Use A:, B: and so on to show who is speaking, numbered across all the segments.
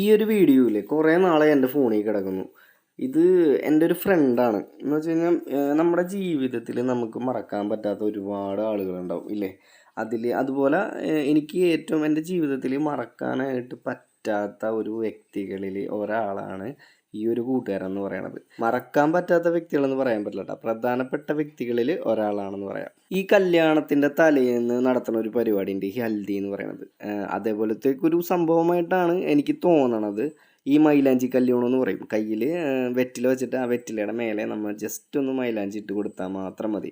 A: ഈ ഒരു വീഡിയോയിൽ കുറേ നാളെ എന്റെ ഫോണിൽ കിടക്കുന്നു. ഇത് എന്റെ ഒരു ഫ്രണ്ടാണ് എന്ന് വെച്ച് കഴിഞ്ഞാൽ നമ്മുടെ ജീവിതത്തിൽ നമുക്ക് മറക്കാൻ പറ്റാത്ത ഒരുപാട് ആളുകളുണ്ടാവും ഇല്ലേ? അതിൽ അതുപോലെ എനിക്ക് ഏറ്റവും എന്റെ ജീവിതത്തിൽ മറക്കാനായിട്ട് പറ്റാത്ത ഒരു വ്യക്തികളിൽ ഒരാളാണ് ഈ ഒരു കൂട്ടുകാരൻ എന്ന് പറയണത്. മറക്കാൻ പറ്റാത്ത വ്യക്തികളെന്ന് പറയാൻ പറ്റില്ല കേട്ടോ പ്രധാനപ്പെട്ട വ്യക്തികളിൽ ഒരാളാണെന്ന് പറയാം. ഈ കല്യാണത്തിന്റെ തലേന്ന് നടത്തുന്ന ഒരു പരിപാടിയുണ്ട് ഈ ഹൽദി എന്ന് പറയുന്നത് അതേപോലത്തെ ഒരു സംഭവമായിട്ടാണ് എനിക്ക് തോന്നണത്. ഈ മൈലാഞ്ചി കല്യാണം എന്ന് പറയും കയ്യിൽ വെറ്റിൽ വെച്ചിട്ട് ആ വെറ്റിലയുടെ മേലെ നമ്മൾ ജസ്റ്റ് ഒന്ന് മൈലാഞ്ചി ഇട്ട് കൊടുത്താൽ മാത്രം മതി.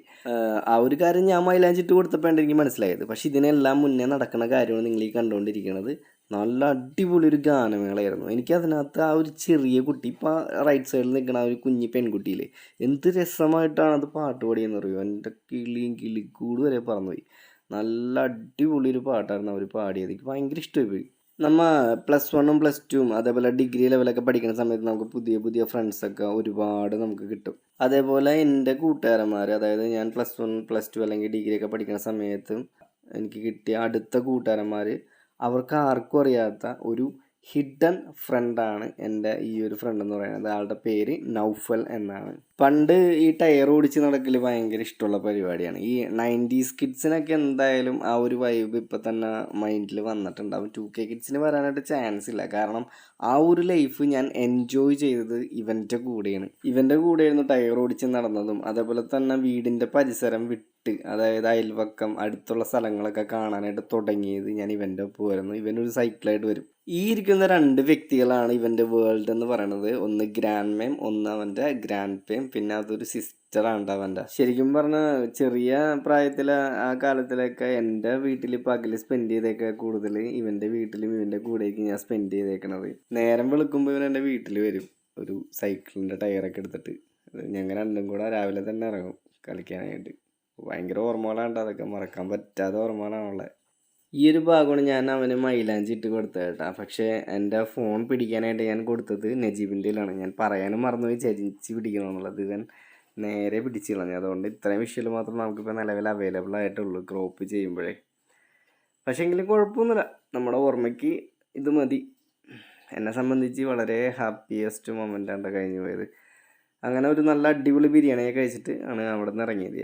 A: ആ ഒരു കാര്യം ഞാൻ മൈലാഞ്ചി ഇട്ട് കൊടുത്തപ്പോൾ എനിക്ക് മനസ്സിലായത്. പക്ഷേ ഇതിനെല്ലാം മുന്നേ നടക്കുന്ന കാര്യമാണ് നിങ്ങൾ ഈ കണ്ടുകൊണ്ടിരിക്കുന്നത് നല്ല അടിപൊളി ഒരു ഗാനമേളയായിരുന്നു. എനിക്ക് അതിനകത്ത് ആ ഒരു ചെറിയ കുട്ടി ഇപ്പം റൈറ്റ് സൈഡിൽ നിൽക്കുന്ന ആ ഒരു കുഞ്ഞി പെൺകുട്ടിയിൽ എന്ത് രസമായിട്ടാണ് അത് പാട്ട് പാടിയെന്ന് അറിയുമോ എന്റെ കിളിയും കിളിക്കൂട് വരെ പറന്നുപോയി. നല്ല അടിപൊളി ഒരു പാട്ടായിരുന്നു അവർ പാടിയത്. എനിക്ക് ഭയങ്കര ഇഷ്ടമായി പോയി നമ്മ പ്ലസ് വണ്ണും പ്ലസ് ടുവും അതേപോലെ ഡിഗ്രി ലെവലൊക്കെ പഠിക്കുന്ന സമയത്ത് നമുക്ക് പുതിയ പുതിയ ഫ്രണ്ട്സൊക്കെ ഒരുപാട് നമുക്ക് കിട്ടും. അതേപോലെ എന്റെ കൂട്ടുകാരന്മാർ അതായത് ഞാൻ പ്ലസ് വൺ പ്ലസ് ടു അല്ലെങ്കിൽ ഡിഗ്രി ഒക്കെ പഠിക്കുന്ന സമയത്തും എനിക്ക് കിട്ടിയ അടുത്ത കൂട്ടുകാരന്മാർ അവർക്ക് ആർക്കും അറിയാത്ത ഒരു ഹിഡൻ ഫ്രണ്ടാണ് എന്റെ ഈ ഒരു ഫ്രണ്ട് എന്ന് പറയുന്നത്. ആളുടെ പേര് നൗഫൽ എന്നാണ്. പണ്ട് ഈ ടയർ ഓടിച്ച് നടക്കൽ ഭയങ്കര ഇഷ്ടമുള്ള പരിപാടിയാണ്. ഈ നയന്റീസ് കിഡ്സിനൊക്കെ എന്തായാലും ആ ഒരു വൈബ് ഇപ്പം തന്നെ മൈൻഡിൽ വന്നിട്ടുണ്ടാവും. ടു കെ കിഡ്സിന് വരാനായിട്ട് ചാൻസ് ഇല്ല. കാരണം ആ ഒരു ലൈഫ് ഞാൻ എൻജോയ് ചെയ്തത് ഇവന്റെ കൂടെയാണ്. ഇവന്റെ കൂടെയായിരുന്നു ടയർ ഓടിച്ച് നടന്നതും. അതേപോലെ തന്നെ വീടിന്റെ പരിസരം വിട്ട് അതായത് അയൽവക്കം അടുത്തുള്ള സ്ഥലങ്ങളൊക്കെ കാണാനായിട്ട് തുടങ്ങിയത് ഞാൻ ഇവന്റെ ഒപ്പം വരുന്നു ഇവനൊരു സൈക്കിളായിട്ട് വരും. ഈ ഇരിക്കുന്ന രണ്ട് വ്യക്തികളാണ് ഇവന്റെ വേൾഡ് എന്ന് പറയുന്നത് ഒന്ന് ഗ്രാൻഡ് മേം ഒന്ന് അവന്റെ ഗ്രാൻഡ് പേം പിന്നെ അതൊരു സിസ്റ്ററാണ് അവന്റെ. ശരിക്കും പറഞ്ഞാൽ ചെറിയ പ്രായത്തിൽ ആ കാലത്തിലൊക്കെ എന്റെ വീട്ടിൽ പകൽ സ്പെൻഡ് ചെയ്തേക്ക കൂടുതൽ ഇവന്റെ വീട്ടിലും ഇവന്റെ കൂടെയൊക്കെ ഞാൻ സ്പെൻഡ് ചെയ്തേക്കണത്. നേരം വെളുക്കുമ്പോൾ ഇവൻ എന്റെ വീട്ടിൽ വരും. ഒരു സൈക്കിളിന്റെ ടയറൊക്കെ എടുത്തിട്ട്. ഞങ്ങൾ രണ്ടും കൂടെ രാവിലെ തന്നെ ഇറങ്ങും കളിക്കാനായിട്ട്. ഭയങ്കര ഓർമ്മകളാണ് അതൊക്കെ. മറക്കാൻ പറ്റാത്ത ഓർമ്മകളാണുള്ളത് ഈ ഒരു ഭാഗമാണ് ഞാൻ അവന് മൈലാഞ്ചി ഇട്ട് കൊടുത്തത് കേട്ടോ. പക്ഷേ എന്റെ ഫോൺ പിടിക്കാനായിട്ട് ഞാൻ കൊടുത്തത് നജീബിന്റെയിലാണ്. ഞാൻ പറയാനും മറന്നുപോയി. ചരിച്ച് പിടിക്കണമെന്നുള്ളത് ഇവൻ നേരെ പിടിച്ച് കളഞ്ഞു. അതുകൊണ്ട് ഇത്രയും വിഷ്വൽ മാത്രം നമുക്കിപ്പോൾ നിലവിൽ അവൈലബിൾ ആയിട്ടുള്ളൂ. ക്രോപ്പ് ചെയ്യുമ്പോഴേ. പക്ഷേ എങ്കിലും കുഴപ്പമൊന്നുമില്ല. നമ്മുടെ ഓർമ്മയ്ക്ക് ഇത് മതി. എന്നെ സംബന്ധിച്ച് വളരെ ഹാപ്പിയസ്റ്റ് മൊമെന്റാണ് കഴിഞ്ഞു പോയത്. അങ്ങനെ ഒരു നല്ല അടിപൊളി ബിരിയാണിയൊക്കെ കഴിച്ചിട്ട് ആണ് അവിടെ നിന്ന് ഇറങ്ങിയത്